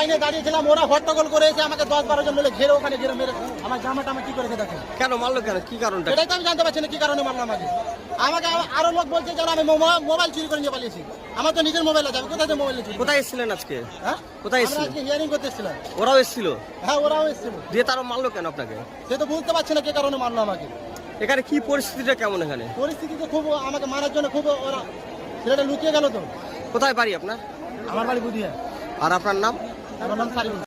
লাইনে দাঁড়িয়েছিলাম ওরা হট্টগোল করে এসে আমাকে দশ বারো জন মিলে ঘেরে ওখানে ঘিরে মেরে আমার জামাটা আমি কি করেছে দেখেন? কেন মারলো কেন? কি কারণটা? এটাই তো আমি জানতে পারছি না কি কারণে মারলো আমাকে? আমাকে আরও লোক বলছে যেন আমি মোবাইল চুরি করে নিয়ে পালিয়েছি। আমার তো নিজের মোবাইল আছে আমি কোথায় মোবাইল চুরি কোথায় এসেছিলেন আজকে? হ্যাঁ? কোথায় এসেছিলেন? আজকে হিয়ারিং করতে এসেছিলাম। ওরাও এসেছিল? হ্যাঁ ওরাও এসেছিল। দিয়ে তারা মারলো কেন আপনাকে? সে তো বুঝতে পারছি না কি কারণে মারলো আমাকে। এখানে কি পরিস্থিতিটা কেমন এখানে? পরিস্থিতি তো খুব আমাকে মারার জন্য খুব ওরা ছেলেটা লুকিয়ে গেল তো। কোথায় বাড়ি আপনার? আমার বাড়ি বুধিয়া। আর আপনার নাম? আমার নাম সারিউল